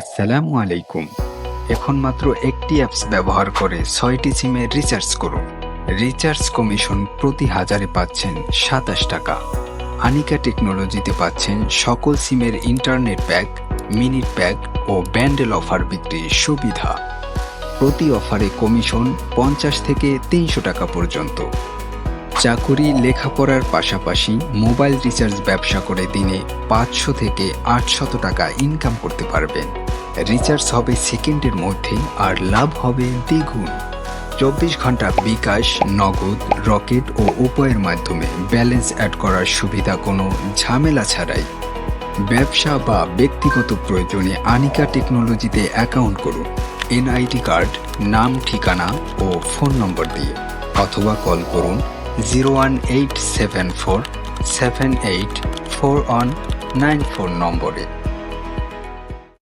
আসসালামু আলাইকুম। এখন মাত্র একটি অ্যাপস ব্যবহার করে ছয়টি সিমে রিচার্জ করুন। রিচার্জ কমিশন প্রতি হাজারে পাচ্ছেন সাতাশ টাকা। আনিকা টেকনোলজিতে পাচ্ছেন সকল সিমের ইন্টারনেট প্যাক মিনিট প্যাক ও ব্যান্ডেল অফার বিক্রির সুবিধা। প্রতি অফারে কমিশন পঞ্চাশ থেকে তিনশো টাকা পর্যন্ত। চাকুরি, লেখাপড়ার পাশাপাশি মোবাইল রিচার্জ ব্যবসা করে দিনে পাঁচশো থেকে আটশত টাকা ইনকাম করতে পারবেন। রিচার্জ হবে সেকেন্ডের মধ্যে আর লাভ হবে দ্বিগুণ। চব্বিশ ঘণ্টা বিকাশ, নগদ, রকেট ও উপায়ের মাধ্যমে ব্যালেন্স অ্যাড করার সুবিধা কোনো ঝামেলা ছাড়াই। ব্যবসা বা ব্যক্তিগত প্রয়োজনে আনিকা টেকনোলজিতে অ্যাকাউন্ট করুন, এনআইডি কার্ড, নাম, ঠিকানা ও ফোন নম্বর দিয়ে অথবা কল করুন zero one eight seven four seven eight four one nine four নম্বরে।